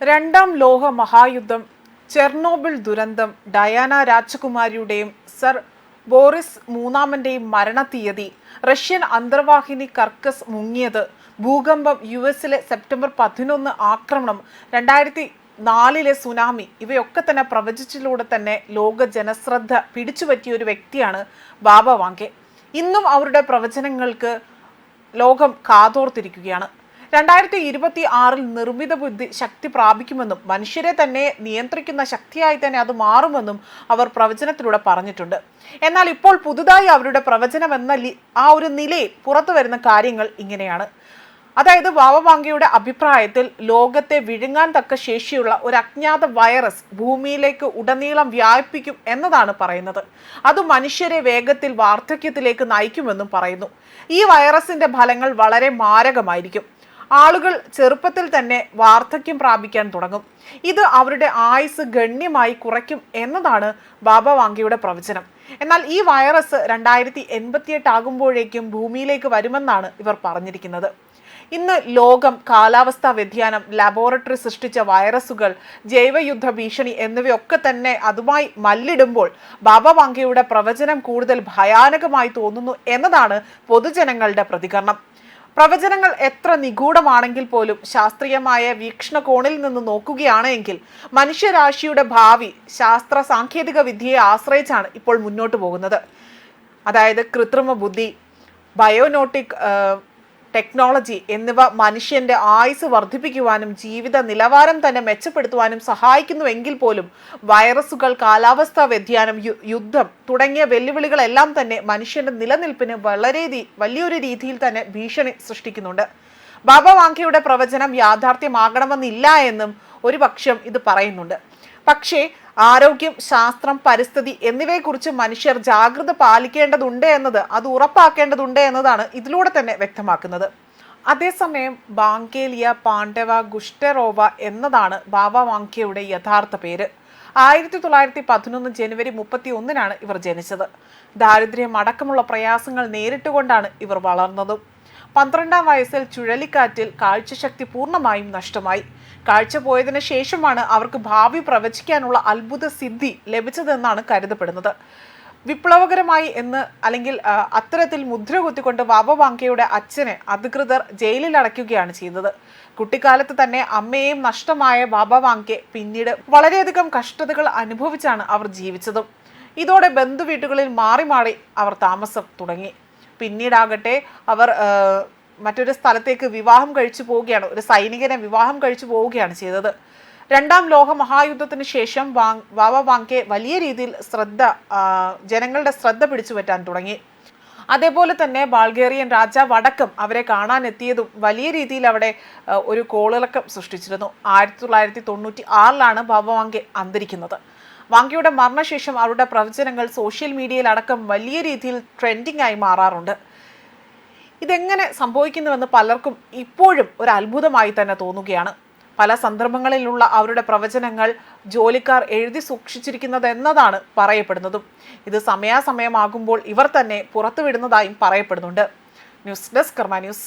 രണ്ടാം ലോക മഹായുദ്ധം ചെർണോബിൾ ദുരന്തം ഡയാന രാജകുമാരിയുടെയും സർ ബോറിസ് മൂന്നാമന്റെയും മരണത്തീയതി റഷ്യൻ അന്തർവാഹിനി കർക്കസ് മുങ്ങിയത് ഭൂകമ്പം യു എസിലെ സെപ്റ്റംബർ പതിനൊന്ന് ആക്രമണം രണ്ടായിരത്തി നാലിലെ സുനാമി ഇവയൊക്കെ തന്നെ പ്രവചിച്ചിലൂടെ തന്നെ ലോക ജനശ്രദ്ധ പിടിച്ചുപറ്റിയ ഒരു വ്യക്തിയാണ് ബാബ വാങ്കെ. ഇന്നും അവരുടെ പ്രവചനങ്ങൾക്ക് ലോകം കാതോർത്തിരിക്കുകയാണ്. രണ്ടായിരത്തി ഇരുപത്തി ആറിൽ നിർമ്മിത ബുദ്ധി ശക്തി പ്രാപിക്കുമെന്നും മനുഷ്യരെ തന്നെ നിയന്ത്രിക്കുന്ന ശക്തിയായി തന്നെ അത് മാറുമെന്നും അവർ പ്രവചനത്തിലൂടെ പറഞ്ഞിട്ടുണ്ട്. എന്നാൽ ഇപ്പോൾ പുതുതായി അവരുടെ പ്രവചനം എന്ന ആ ഒരു നിലയിൽ പുറത്തു വരുന്ന കാര്യങ്ങൾ ഇങ്ങനെയാണ്. അതായത് വാവവാങ്കയുടെ അഭിപ്രായത്തിൽ ലോകത്തെ വിഴുങ്ങാൻ തക്ക ശേഷിയുള്ള ഒരു അജ്ഞാത വൈറസ് ഭൂമിയിലേക്ക് ഉടനീളം വ്യാപിപ്പിക്കും എന്നതാണ് പറയുന്നത്. അത് മനുഷ്യരെ വേഗത്തിൽ വാർദ്ധക്യത്തിലേക്ക് നയിക്കുമെന്നും പറയുന്നു. ഈ വൈറസിന്റെ ഫലങ്ങൾ വളരെ മാരകമായിരിക്കും. ആളുകൾ ചെറുപ്പത്തിൽ തന്നെ വാർദ്ധക്യം പ്രാപിക്കാൻ തുടങ്ങും. ഇത് അവരുടെ ആയുസ് ഗണ്യമായി കുറയ്ക്കും എന്നതാണ് ബാബ വാങ്കിയുടെ പ്രവചനം. എന്നാൽ ഈ വൈറസ് രണ്ടായിരത്തി എൺപത്തിയെട്ട് ആകുമ്പോഴേക്കും ഭൂമിയിലേക്ക് വരുമെന്നാണ് ഇവർ പറഞ്ഞിരിക്കുന്നത്. ഇന്ന് ലോകം കാലാവസ്ഥാ വ്യതിയാനം ലബോറട്ടറി സൃഷ്ടിച്ച വൈറസുകൾ ജൈവയുദ്ധ ഭീഷണി എന്നിവയൊക്കെ തന്നെ അതുമായി മല്ലിടുമ്പോൾ ബാബ വാങ്കയുടെ പ്രവചനം കൂടുതൽ ഭയാനകമായി തോന്നുന്നു എന്നതാണ് പൊതുജനങ്ങളുടെ പ്രതികരണം. പ്രവചനങ്ങൾ എത്ര നിഗൂഢമാണെങ്കിൽ പോലും ശാസ്ത്രീയമായ വീക്ഷണകോണിൽ നിന്ന് നോക്കുകയാണെങ്കിൽ മനുഷ്യരാശിയുടെ ഭാവി ശാസ്ത്ര സാങ്കേതിക വിദ്യയെ ആശ്രയിച്ചാണ് ഇപ്പോൾ മുന്നോട്ട് പോകുന്നത്. അതായത് കൃത്രിമ ബുദ്ധി ബയോനോട്ടിക് ടെക്നോളജി എന്നിവ മനുഷ്യന്റെ ആയുസ് വർദ്ധിപ്പിക്കുവാനും ജീവിത നിലവാരം തന്നെ മെച്ചപ്പെടുത്തുവാനും സഹായിക്കുന്നുവെങ്കിൽ പോലും വൈറസുകൾ കാലാവസ്ഥാ വ്യതിയാനം യുദ്ധം തുടങ്ങിയ വെല്ലുവിളികളെല്ലാം തന്നെ മനുഷ്യന്റെ നിലനിൽപ്പിന് വളരെ വലിയൊരു രീതിയിൽ തന്നെ ഭീഷണി സൃഷ്ടിക്കുന്നുണ്ട്. ബാബ വാങ്കയുടെ പ്രവചനം യാഥാർത്ഥ്യമാകണമെന്നില്ല എന്നും ഒരു പക്ഷം ഇത് പറയുന്നുണ്ട്. പക്ഷേ ആരോഗ്യം ശാസ്ത്രം പരിസ്ഥിതി എന്നിവയെക്കുറിച്ച് മനുഷ്യർ ജാഗ്രത പാലിക്കേണ്ടതുണ്ട് എന്നത് അത് ഉറപ്പാക്കേണ്ടതുണ്ട് എന്നതാണ് ഇതിലൂടെ തന്നെ വ്യക്തമാക്കുന്നത്. അതേസമയം ബാങ്കേലിയ പാണ്ഡവ ഗുഷ്ടറോവ എന്നതാണ് ബാബ വാങ്കിയയുടെ യഥാർത്ഥ പേര്. ആയിരത്തി തൊള്ളായിരത്തി പതിനൊന്ന് ജനുവരി മുപ്പത്തി ഒന്നിനാണ് ഇവർ ജനിച്ചത്. ദാരിദ്ര്യം അടക്കമുള്ള പ്രയാസങ്ങൾ നേരിട്ടുകൊണ്ടാണ് ഇവർ വളർന്നതും. പന്ത്രണ്ടാം വയസ്സിൽ ചുഴലിക്കാറ്റിൽ കാഴ്ചശക്തി പൂർണമായും നഷ്ടമായി. കാഴ്ച പോയതിന് ശേഷമാണ് അവർക്ക് ഭാവി പ്രവചിക്കാനുള്ള അത്ഭുത സിദ്ധി ലഭിച്ചതെന്നാണ് കരുതപ്പെടുന്നത്. വിപ്ലവകരമായി എന്ന് അല്ലെങ്കിൽ അത്തരത്തിൽ മുദ്ര കുത്തിക്കൊണ്ട് വാവവാങ്കയുടെ അച്ഛനെ അധികൃതർ ജയിലിൽ അടയ്ക്കുകയാണ് ചെയ്തത് കുട്ടിക്കാലത്ത് തന്നെ അമ്മയെയും നഷ്ടമായ വാബവാങ്കെ പിന്നീട് വളരെയധികം കഷ്ടതകൾ അനുഭവിച്ചാണ് അവർ ജീവിച്ചതും. ഇതോടെ ബന്ധുവീട്ടുകളിൽ മാറി മാറി അവർ താമസം തുടങ്ങി. പിന്നീടാകട്ടെ അവർ മറ്റൊരു സ്ഥലത്തേക്ക് വിവാഹം കഴിച്ചു പോവുകയാണ്. ഒരു സൈനികനെ വിവാഹം കഴിച്ചു പോവുകയാണ് ചെയ്തത്. രണ്ടാം ലോക മഹായുദ്ധത്തിന് ശേഷം വാങ് വാവ വാങ്കെ വലിയ രീതിയിൽ ശ്രദ്ധ ജനങ്ങളുടെ ശ്രദ്ധ പിടിച്ചു പറ്റാൻ തുടങ്ങി. അതേപോലെ തന്നെ ബാൾഗേറിയൻ രാജാവ് അടക്കം അവരെ കാണാനെത്തിയതും വലിയ രീതിയിൽ അവിടെ ഒരു കോളിളക്കം സൃഷ്ടിച്ചിരുന്നു. ആയിരത്തി തൊള്ളായിരത്തി തൊണ്ണൂറ്റി ആറിലാണ് ഭവവാങ്കെ വാങ്കെ അന്തരിക്കുന്നത്. വാങ്കയുടെ മരണശേഷം അവരുടെ പ്രവചനങ്ങൾ സോഷ്യൽ മീഡിയയിൽ അടക്കം വലിയ രീതിയിൽ ട്രെൻഡിംഗ് ആയി മാറാറുണ്ട്. ഇതെങ്ങനെ സംഭവിക്കുന്നുവെന്ന് പലർക്കും ഇപ്പോഴും ഒരു അത്ഭുതമായി തന്നെ തോന്നുകയാണ്. പല സന്ദർഭങ്ങളിലുള്ള അവരുടെ പ്രവചനങ്ങൾ ജോലിക്കാർ എഴുതി സൂക്ഷിച്ചിരിക്കുന്നത് എന്നതാണ് പറയപ്പെടുന്നതും. ഇത് സമയാസമയമാകുമ്പോൾ ഇവർ തന്നെ പുറത്തുവിടുന്നതായും പറയപ്പെടുന്നുണ്ട്. News desk Karma news.